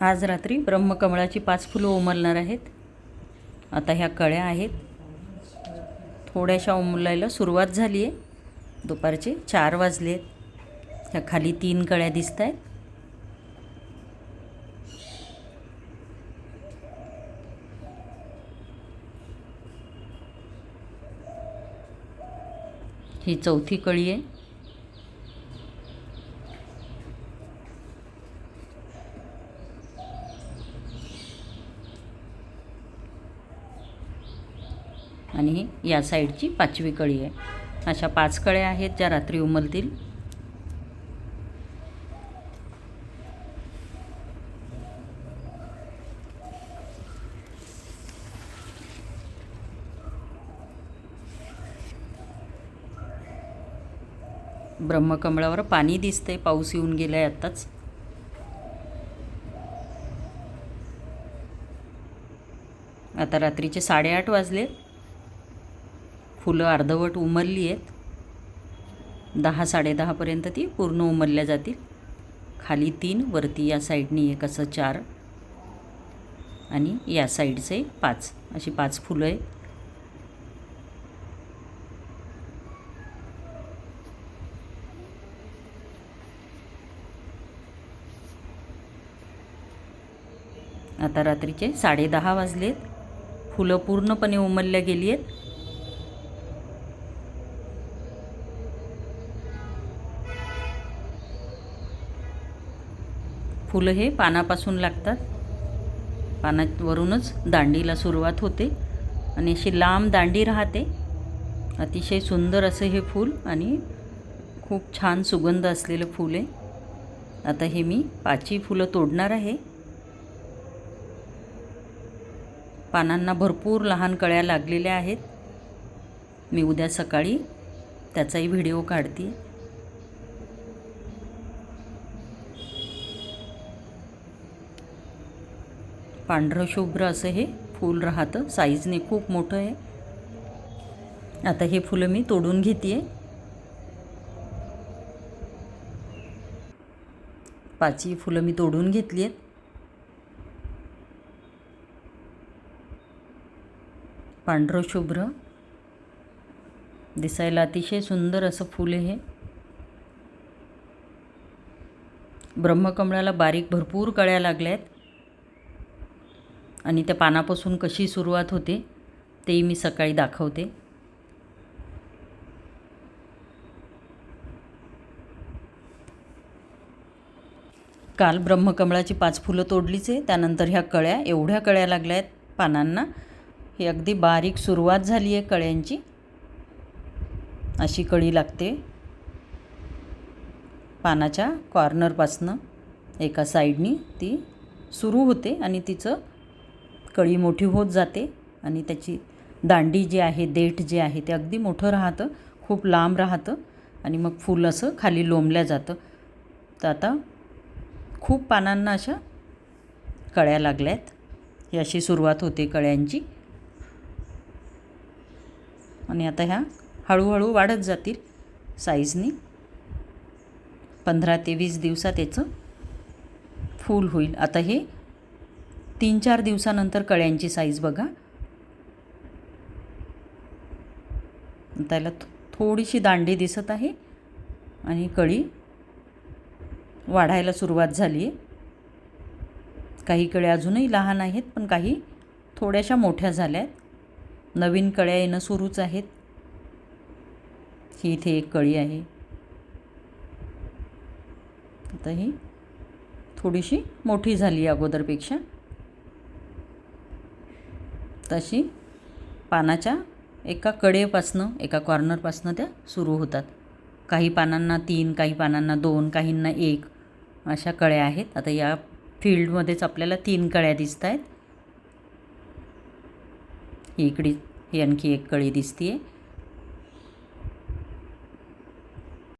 आज रात्री ब्रह्मकमळाची पाच फुलं उमलणार आहेत. आता ह्या कळ्या आहेत. थोड्याशा उमलायला सुरुवात झाली आहे. दुपारचे चार वाजले आहेत. ह्या खाली तीन कळ्या दिसत आहेत. ही चौथी कळी आहे. आणि ही या साईडची पाचवी कळी आहे. अशा पाच कळ्या आहेत ज्या रात्री उमलतील. ब्रह्मकमळावर पाणी दिसते पाऊस येऊन गेलाय आत्ताच. आता रात्रीचे साडेआठ वाजलेत. फुलं अर्धवट उमलली आहेत. दहा साडेदहापर्यंत ती पूर्ण उमलल्या जातील. खाली तीन वरती या साईडनी एक असं चार आणि या साईडचे पाच. अशी पाच फुलं आहेत. आता रात्रीचे साडेदहा वाजलेत. फुलं पूर्णपणे उमलल्या गेली आहेत. फुलं हे पानापासून लागतात. पानावरूनच दांडीला सुरुवात होते आणि अशी लांब दांडी राहते. अतिशय सुंदर असं हे फूल आणि खूप छान सुगंध असलेलं फूल आहे. आता हे मी पाची फुलं तोडणार आहे. पानांना भरपूर लहान कळ्या लागलेल्या आहेत. मी उद्या सकाळी त्याचाही व्हिडिओ काढते. पांढरं शुभ्र असं हे फूल राहतं. साईजने खूप मोठं आहे. आता हे फुलं मी तोडून घेते पाचही फुलं मी तोडून घेतली आहेत पांढरं शुभ्र. दिसायला अतिशय सुंदर असं फूल आहे हे. ब्रह्मकमळाला बारीक भरपूर कळ्या लागल्या आहेत आणि त्या पानापासून कशी सुरुवात होते तेही मी सकाळी दाखवते. काल ब्रह्मकमळाची पाच फुलं तोडलीच आहे त्यानंतर ह्या कळ्या एवढ्या कळ्या लागल्या आहेत पानांना. ही अगदी बारीक सुरुवात झाली आहे कळ्यांची. अशी कळी लागते पानाच्या कॉर्नरपासनं एका साईडनी ती सुरू होते आणि तिचं कळी मोठी होत जाते आणि त्याची दांडी जी आहे देठ जे आहे ते अगदी मोठं राहतं खूप लांब राहतं आणि मग फूल असं खाली लोंबल्या जातं. तर आता खूप पानांना अशा कळ्या लागल्या आहेत ही अशी सुरुवात होते कळ्यांची. आणि आता ह्या हळूहळू वाढत जातील साईजनी पंधरा ते वीस दिवसात याचं फूल होईल. आता हे तीन चार दिवसानंतर कळ्यांची साईज बघा. त्याला थोडीशी दांडी दिसत आहे आणि कळी वाढायला सुरुवात झाली आहे. काही कळ्या अजूनही लहान आहेत पण काही थोड्याशा मोठ्या झाल्या आहेत नवीन कळ्या येणं सुरूच आहेत. ही इथे एक कळी आहे. आता ही थोडीशी मोठी झाली अगोदरपेक्षा. तशी पानाच्या एका कडेपासनं एका कॉर्नरपासनं त्या सुरू होतात. काही पानांना तीन काही पानांना दोन काहींना एक अशा कळ्या आहेत. आता या फील्डमध्येच आपल्याला तीन कळ्या दिसत आहेत. ही इकडे ही आणखी एक कळी दिसते आहे